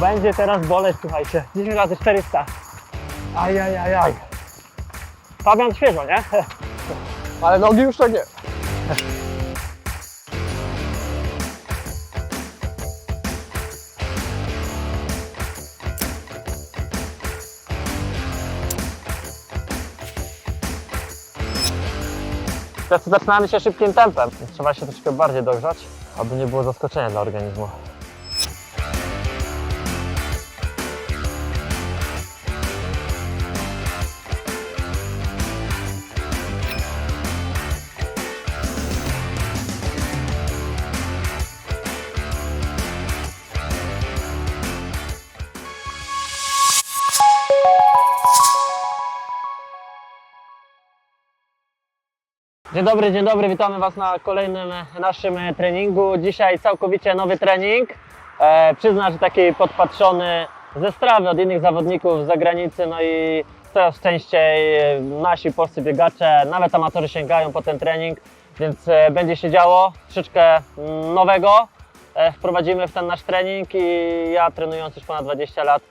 Będzie teraz boleć, słuchajcie. 10 razy 400. Ajajajaj. Fabian świeżo, nie? Ale nogi już tak nie. Teraz zaczynamy się szybkim tempem. Trzeba się troszkę bardziej dogrzać, aby nie było zaskoczenia dla organizmu. Dzień dobry, dzień dobry, witamy Was na kolejnym naszym treningu. Dzisiaj całkowicie nowy trening. E, przyznam, że taki podpatrzony ze strawy od innych zawodników z zagranicy, no i coraz częściej nasi polscy biegacze, nawet amatorzy sięgają po ten trening, więc e, będzie się działo troszeczkę mm, nowego. E, wprowadzimy w ten nasz trening i ja trenując już ponad 20 lat,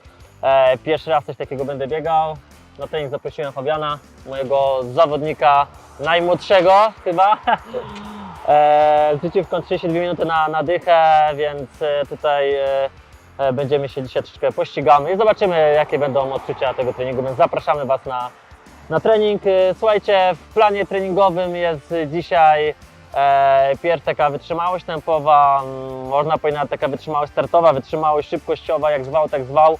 e, pierwszy raz coś takiego będę biegał. Na trening zaprosiłem Fabiana, mojego zawodnika najmłodszego chyba. E, Życiówką 32 minuty na, na dychę, więc e, tutaj e, e, będziemy się dzisiaj troszeczkę pościgamy i zobaczymy jakie będą odczucia tego treningu, więc zapraszamy Was na, na trening. Słuchajcie, w planie treningowym jest dzisiaj e, pierw taka wytrzymałość tempowa, można powiedzieć taka wytrzymałość startowa, wytrzymałość szybkościowa, jak zwał, tak zwał.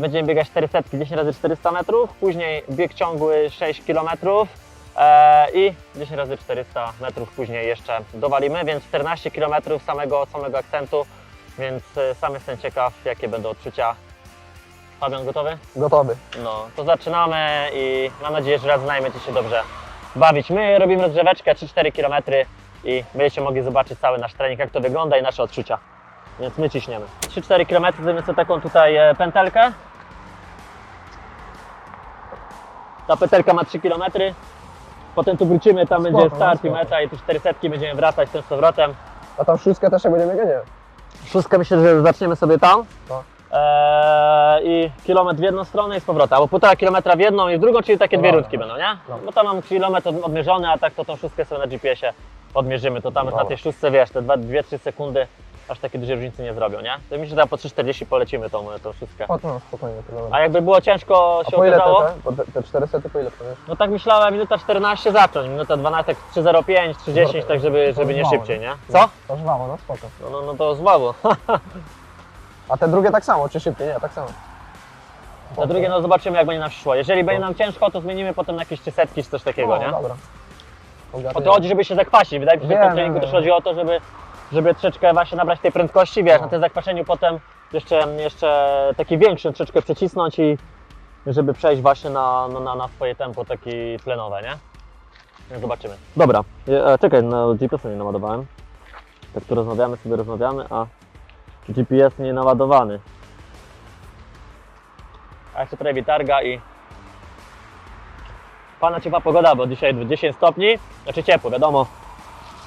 Będziemy biegać 400, 10 razy 400 metrów, później bieg ciągły 6 km e, i 10 razy 400 metrów później jeszcze dowalimy, więc 14 km samego, samego akcentu, więc e, sam jestem ciekaw, jakie będą odczucia. Fabian, gotowy? Gotowy. No, to zaczynamy i mam nadzieję, że raz znajmiecie się dobrze bawić. My robimy rozgrzeweczkę 3-4 km i będziecie mogli zobaczyć cały nasz trening, jak to wygląda i nasze odczucia. Więc my ciśniemy. 3-4 km zrobimy sobie taką tutaj e, pętelkę. Ta pętelka ma 3 km. Potem tu wrócimy, tam będzie Spoko, start i spoko. meta i tu 400 będziemy wracać tym z powrotem. A tam szóstkę też jak będziemy? Nie. Szóstkę myślę, że zaczniemy sobie tam. No. Eee, I kilometr w jedną stronę i z powrotem. Albo półtora kilometra w jedną i w drugą, czyli takie No dwie dobra. rundki będą, nie? No. Bo tam mam kilometr od- odmierzony, a tak to tą szóstkę sobie na GPS-ie odmierzymy. To tam na tej szóstce, wiesz, te 2-3 sekundy aż takie duże różnicy nie zrobią, nie? To myślę, że tam po 3,40 polecimy tą, tą szóstkę. O, no spokojnie. To dobra. A jakby było ciężko A się po ile okazało, te, te, te, te 400 po ile jest? no tak myślałem, minuta 14 zacząć, minuta 12, 3,05, 3,10, tak żeby, żeby nie mało, szybciej, nie? Co? To żwawo, no spoko. No, no, no to zławo. A te drugie tak samo, czy szybciej? Nie, tak samo. Na drugie no zobaczymy jak będzie nam szło. Jeżeli będzie nam ciężko, to zmienimy potem na jakieś trzysetki czy coś takiego, o, nie? dobra. O to chodzi, żeby się zakwasić. Wydaje mi się, że w Wiem, tym treningu wiem, też chodzi o to, żeby, żeby troszeczkę właśnie nabrać tej prędkości, wiesz, No. na tym zakwaszeniu potem jeszcze, jeszcze taki większy troszeczkę przecisnąć i żeby przejść właśnie na, na, na, na swoje tempo takie tlenowe, nie? Więc zobaczymy. Dobra, e, czekaj, no GPS nie naładowałem. Tak tu rozmawiamy, sobie rozmawiamy, a GPS nie naładowany. A jeszcze prawie targa i Pana ciepła pogoda, bo dzisiaj 10 stopni, znaczy ciepło, wiadomo.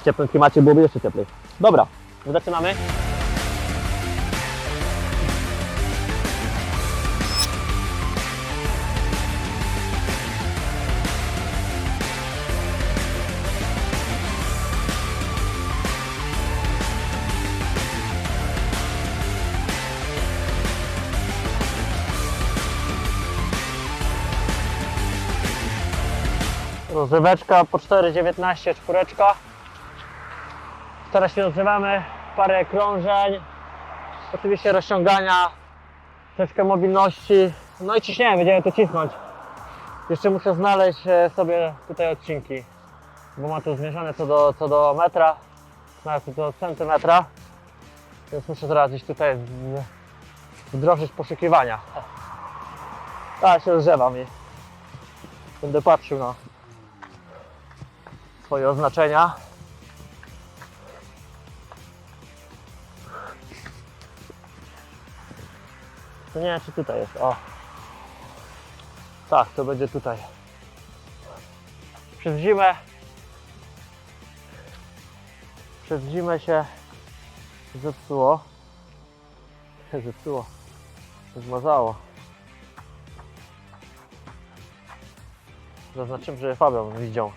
W ciepłym klimacie byłoby jeszcze cieplej. Dobra, zaczynamy. Rozryweczka po 4,19 czwóreczka. Teraz się rozgrzewamy, parę krążeń, oczywiście rozciągania, troszkę mobilności, no i ciśniemy, będziemy to cisnąć. Jeszcze muszę znaleźć e, sobie tutaj odcinki, bo ma to zmierzone co do, co do metra, nawet co do centymetra, więc muszę zaraz gdzieś tutaj wdrożyć poszukiwania. Tak, się rozgrzewam i będę patrzył na swoje oznaczenia. To nie wiem, czy tutaj jest. O. Tak, to będzie tutaj. Przez zimę. Przez zimę się zepsuło. Zepsuło. Zmazało. Zaznaczymy, że Fabian widział.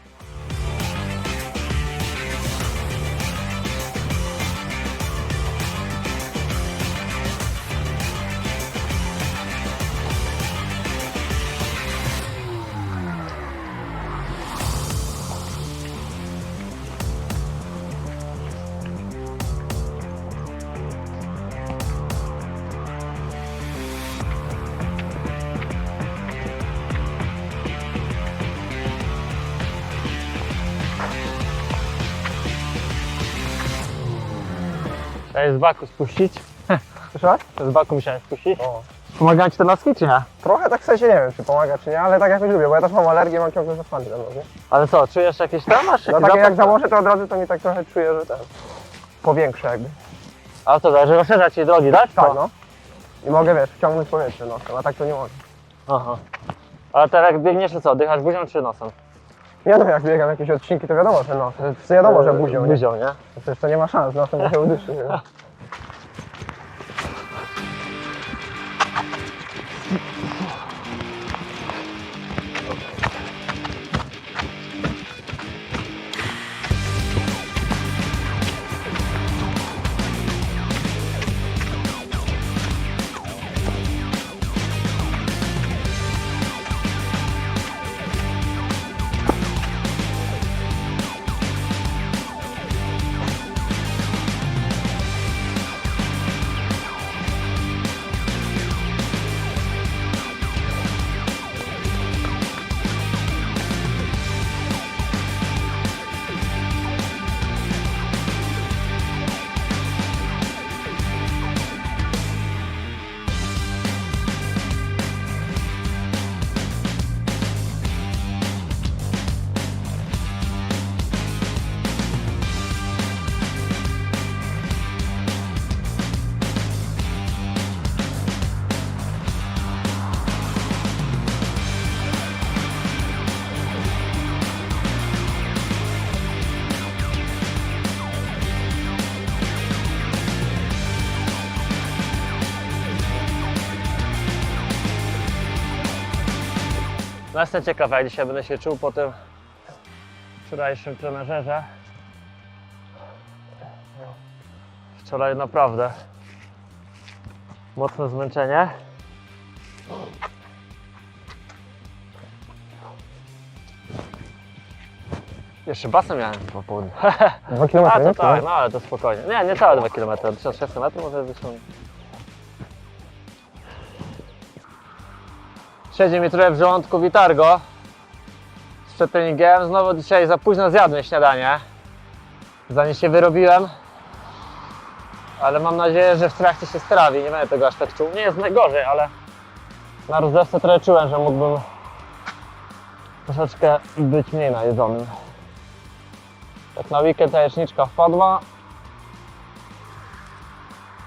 Trzeba z baku spuścić. Słyszałeś? Z baku musiałem spuścić. O. Pomagają ci te noski, czy nie? Trochę tak w sensie nie wiem, czy pomaga, czy nie, ale tak jakoś lubię, bo ja też mam alergię, mam ciągle zasłany ten nos, nie? Ale co, czujesz jakieś tam? Masz No jakiś takie jak zapach? założę, to od razu to mi tak trochę czuję, że ten... Powiększę jakby. A co, tak, że rozszerza ci drogi, tak? Tak, no. I mogę, wiesz, wciągnąć powietrze nosem, a tak to nie mogę. Aha. Ale teraz jak biegniesz, to co, dychasz buzią czy nosem? Nie no, jak biegam jakieś odcinki, to wiadomo, że. To wiadomo, że buzią, nie? Buzią, nie? To Przecież to nie ma szans, nosem to się udyszy. nie? No jestem ciekaw, jak dzisiaj będę się czuł po tym wczorajszym trenażerze. Wczoraj naprawdę mocne zmęczenie. Jeszcze basen miałem po południu. Dwa A kilometry, to nie? tak, no ale to spokojnie. Nie, nie całe 2 km, 1600 metrów może wyciągnąć. Siedzi mi trochę w żołądku Witargo przed treningiem. Znowu dzisiaj za późno zjadłem śniadanie, zanim się wyrobiłem. Ale mam nadzieję, że w trakcie się strawi, nie będę tego aż tak czuł. Nie jest najgorzej, ale na rozrywce trochę czułem, że mógłbym troszeczkę być mniej najedzonym. Tak na weekend jajeczniczka wpadła.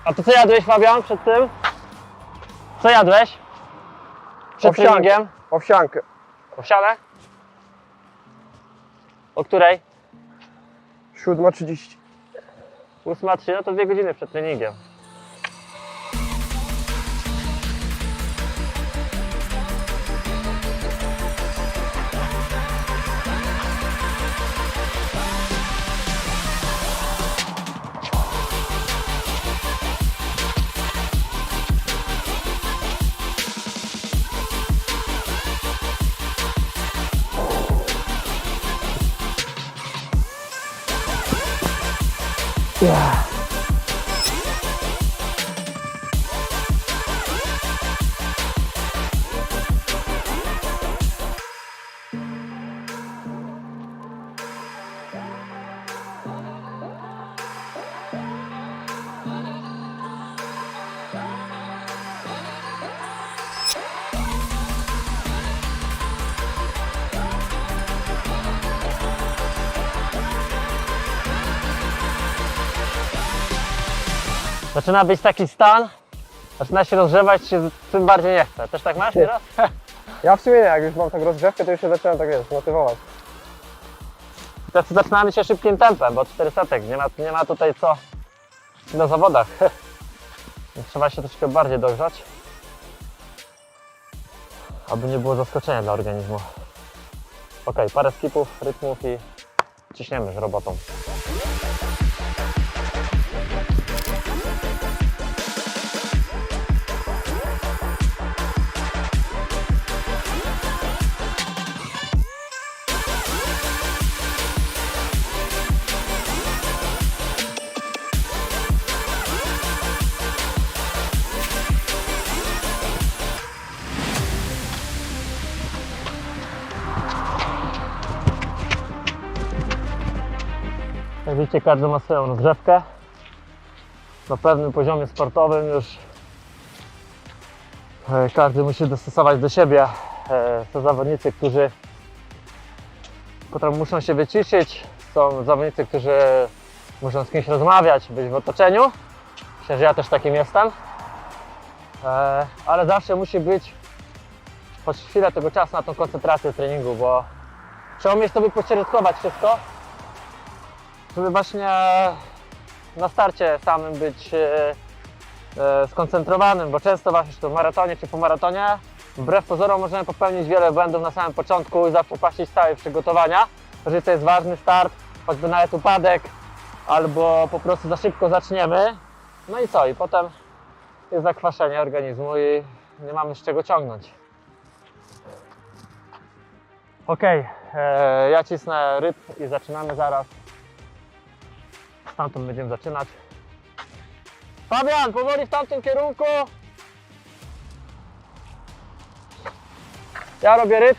A to co jadłeś Fabian przed tym? Co jadłeś? Przed Owsiankę. treningiem? Owsiankę. Owsiane? O której? 7.30. 8.3, no to dwie godziny przed treningiem. Yeah. Zaczyna być taki stan, zaczyna się rozgrzewać, się tym bardziej nie chce. Też tak masz teraz? Ja w sumie nie, jak już mam tak rozgrzewkę, to już się zacząłem tak wiesz, motywować. Teraz zaczynamy się szybkim tempem, bo 400 nie ma, nie ma tutaj co na zawodach. Trzeba się troszkę bardziej dogrzać. aby nie było zaskoczenia dla organizmu. Ok, parę skipów, rytmów i ciśniemy z robotą. Widzicie, każdy ma swoją rozgrzewkę. Na pewnym poziomie sportowym już e, każdy musi dostosować do siebie. E, Są zawodnicy, którzy potem muszą się wyciszyć. Są zawodnicy, którzy muszą z kimś rozmawiać, być w otoczeniu. Myślę, że ja też takim jestem. E, Ale zawsze musi być choć chwilę tego czasu na tą koncentrację treningu, bo trzeba umieć sobie pośrodkować wszystko, żeby właśnie na starcie samym być e, e, skoncentrowanym, bo często właśnie czy to w maratonie czy po maratonie wbrew pozorom możemy popełnić wiele błędów na samym początku i zaprzepaścić całe przygotowania. Jeżeli to jest ważny start, choćby nawet upadek, albo po prostu za szybko zaczniemy, no i co? I potem jest zakwaszenie organizmu i nie mamy z czego ciągnąć. Ok, e, ja cisnę ryb i zaczynamy zaraz. Stamtąd będziemy zaczynać. Fabian, powoli w tamtym kierunku. Ja robię ryb.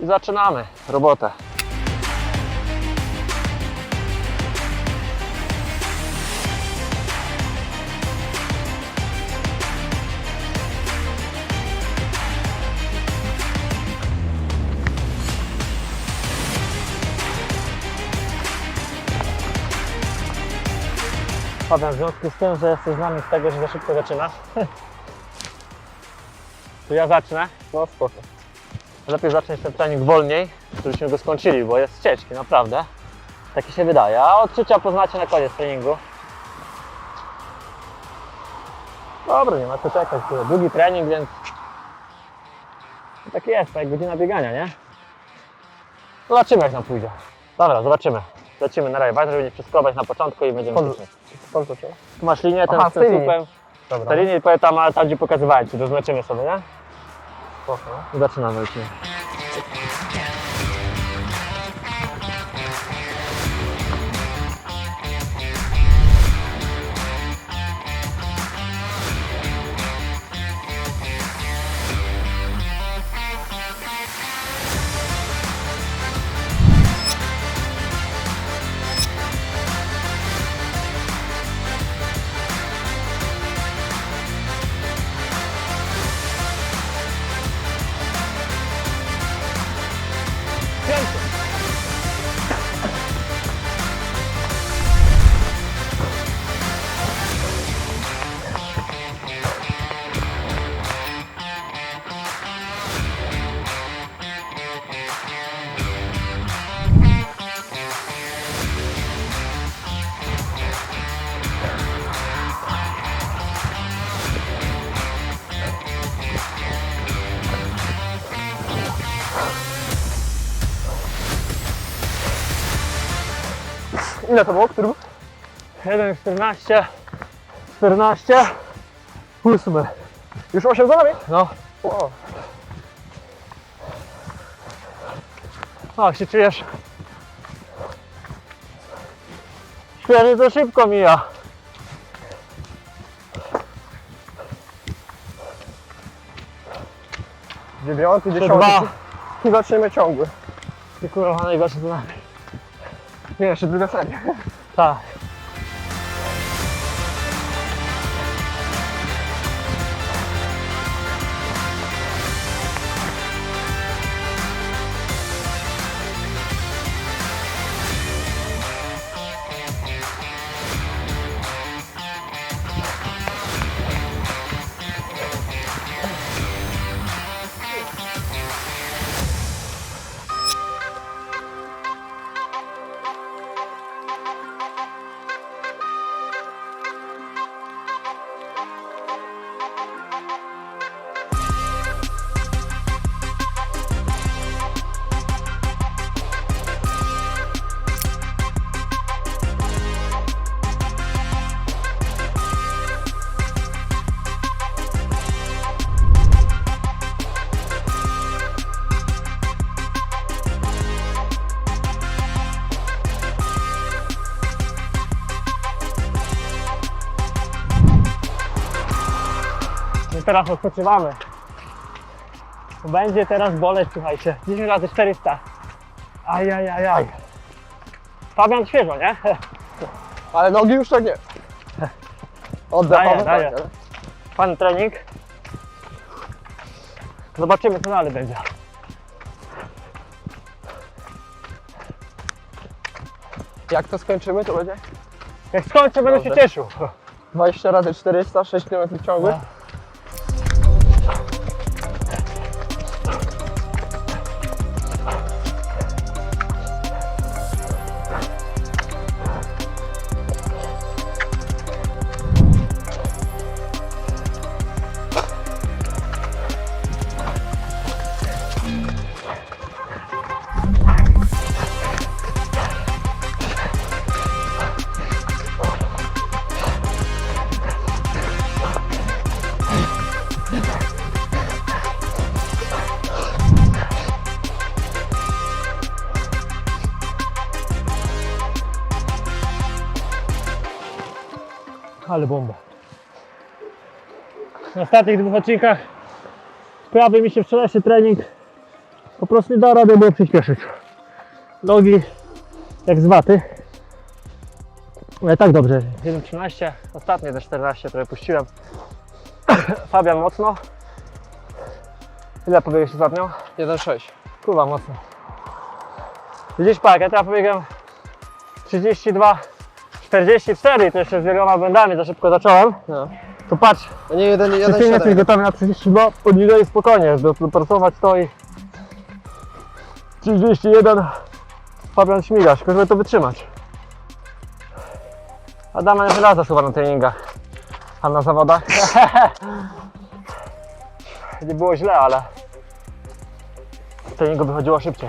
I zaczynamy robotę. Fabian, w związku z tym, że jesteś znany z tego, że za szybko zaczynasz, to ja zacznę. No spoko. Lepiej zacząć ten trening wolniej, żebyśmy go skończyli, bo jest ciężki, naprawdę. Tak mi się wydaje. A odczucia poznacie na koniec treningu. Dobra, nie ma co czekać. To długi trening, więc tak jest, tak jak godzina biegania, nie? Zobaczymy jak nam pójdzie. Dobra, zobaczymy. Lecimy na razie, ważne, żeby nie przeskrować na początku i będziemy Skąd- ćwiczyć. Skąd zaczął? Tu masz linię, ten Aha, z z tej linii. słupem. Dobra. Ta linia powiem tam, tam gdzie pokazywałem Ci, to zobaczymy sobie, nie? Spoko. Zaczynamy lecimy. Pięknie. Ile to było? Który był? 1, 14, 14, 8. Już 8 za nami? No, Wow. o, jak się czujesz? Świetnie to szybko mija. Dziewiąty, dziesiąty. dwa. I zaczniemy ciągły. Ty kurwa najgorsze to nami. Nie, jeszcze druga seria. Tak. Teraz odpoczywamy. Będzie teraz boleć, słuchajcie. 10 razy 400. Ajajajaj. Fabian świeżo, nie? Ale nogi już tak nie. Oddechowe Daję, Fajny trening. Zobaczymy, co dalej będzie. Jak to skończymy, to będzie Jak skończę, będę się Dobrze. cieszył. 20 razy 400, 6 km ciągłych. No. Ale bomba. Na ostatnich dwóch odcinkach sprawy mi się wczorajszy trening po prostu nie da rady było przyspieszyć. Nogi jak z waty. Ale tak dobrze. 1.13, ostatnie te 14 trochę puściłem. Fabian mocno. Ile pobiegłeś ostatnio? 1,6. Kurwa mocno. Widzisz pak, ja teraz pobiegłem 32, 44 to jeszcze z wieloma błędami, za szybko zacząłem. No. To patrz, To nie 1, ty nie jesteś 1,7. gotowy na 32, podniżej spokojnie, do- dopracować to i 31, Fabian śmigasz, tylko żeby to wytrzymać. Adama nie żelaza chyba na treningach, a na zawodach. nie było źle, ale treningu wychodziło szybciej.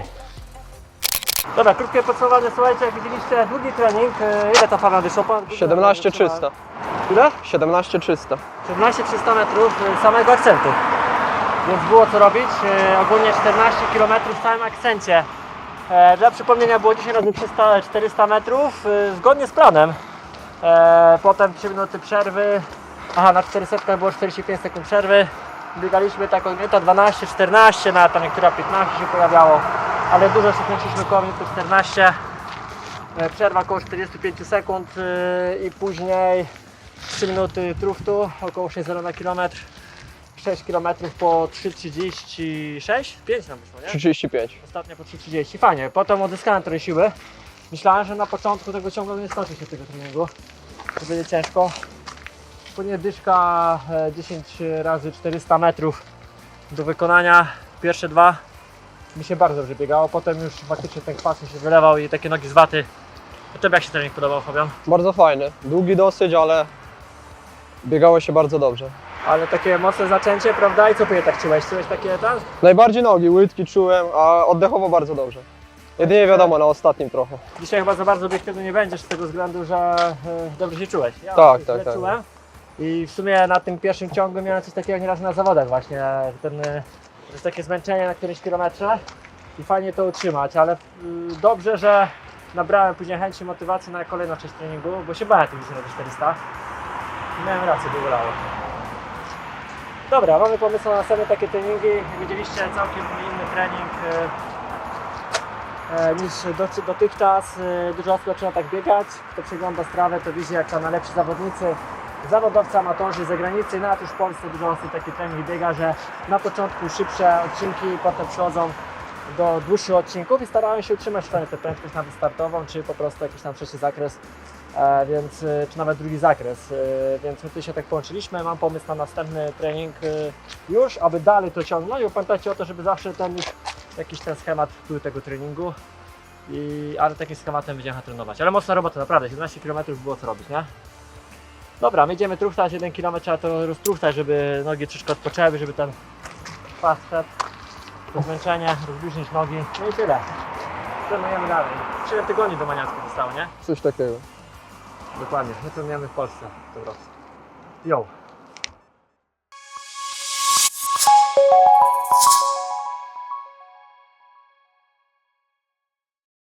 Dobra, krótkie podsumowanie, słuchajcie, jak widzieliście, długi trening, e, ile to Fabian wyszło? Pan- 17 300. Ile? 17 300. 17-300 metrów y, samego akcentu. Więc było co robić. Y, Ogólnie 14 km w całym akcencie. E, Dla przypomnienia było 10 razy 300, 400 metrów zgodnie z planem. E, Potem 3 minuty przerwy. Aha, na 400 było 45 sekund przerwy. Biegaliśmy tak od minuta 12, 14, na tam niektóra 15 się pojawiało, ale dużo się kręciliśmy około minuty 14. E, Przerwa około 45 sekund y, i później 3 minuty truftu, około 6,0 na kilometr. 6 km po 3,36, 5 nam wyszło, nie? 335. Ostatnio po 3,30, fajnie. Potem odzyskałem trochę siły. Myślałem, że na początku tego ciągu nie skończy się tego treningu. To będzie ciężko. Później dyszka e, 10 razy 400 metrów do wykonania. Pierwsze dwa mi się bardzo dobrze biegało. Potem już faktycznie ten kwas mi się wylewał i takie nogi z waty. A Tobie jak się trening podobał, Fabian? Bardzo fajny. Długi dosyć, ale biegało się bardzo dobrze. Ale takie mocne zaczęcie, prawda? I co ty tak czułeś? Czułeś takie tam? Najbardziej nogi, łydki czułem, a oddechowo bardzo dobrze. Jedynie wiadomo, na ostatnim trochę. Dzisiaj chyba za bardzo obiektywny nie będziesz z tego względu, że e, dobrze się czułeś. Ja Tak, się tak, źle tak. Czułem. I w sumie na tym pierwszym ciągu miałem coś takiego nieraz na zawodach właśnie, ten, e, jest takie zmęczenie na którymś kilometrze i fajnie to utrzymać, ale y, dobrze, że nabrałem później chęci motywacji na kolejną część treningu, bo się bałem tych 10 razy 400 i miałem rację, by bolało. Dobra, mamy pomysł na następne takie treningi. Widzieliście, całkiem inny trening. e, e, niż doty- dotychczas. Dużo osób zaczyna tak biegać. Kto przegląda strawę, to widzi jak tam najlepsi zawodnicy, zawodowcy, amatorzy z zagranicy, nawet już w Polsce dużo osób taki trening biega, że na początku szybsze odcinki, potem przychodzą do dłuższych odcinków i starałem się utrzymać tę prędkość nawet startową, czy po prostu jakiś tam trzeci zakres, e, więc, e, czy nawet drugi zakres, e, więc my tu się tak połączyliśmy. Mam pomysł na następny trening już, aby dalej to ciągnąć i pamiętajcie o to, żeby zawsze ten jakiś ten schemat był tego treningu. I, ale takim schematem będziemy trenować. Ale mocna robota, naprawdę. 17 km było co robić, nie? Dobra, my idziemy truchtać, 1 km trzeba to roztruchtać, żeby nogi troszkę odpoczęły, żeby ten pas szedł. To zmęczenie, rozluźnić nogi. No i tyle. Trenujemy dalej. 7 tygodni do maniacku zostało, nie? Coś takiego. Dokładnie. My trenujemy w Polsce. po prostu. Yo.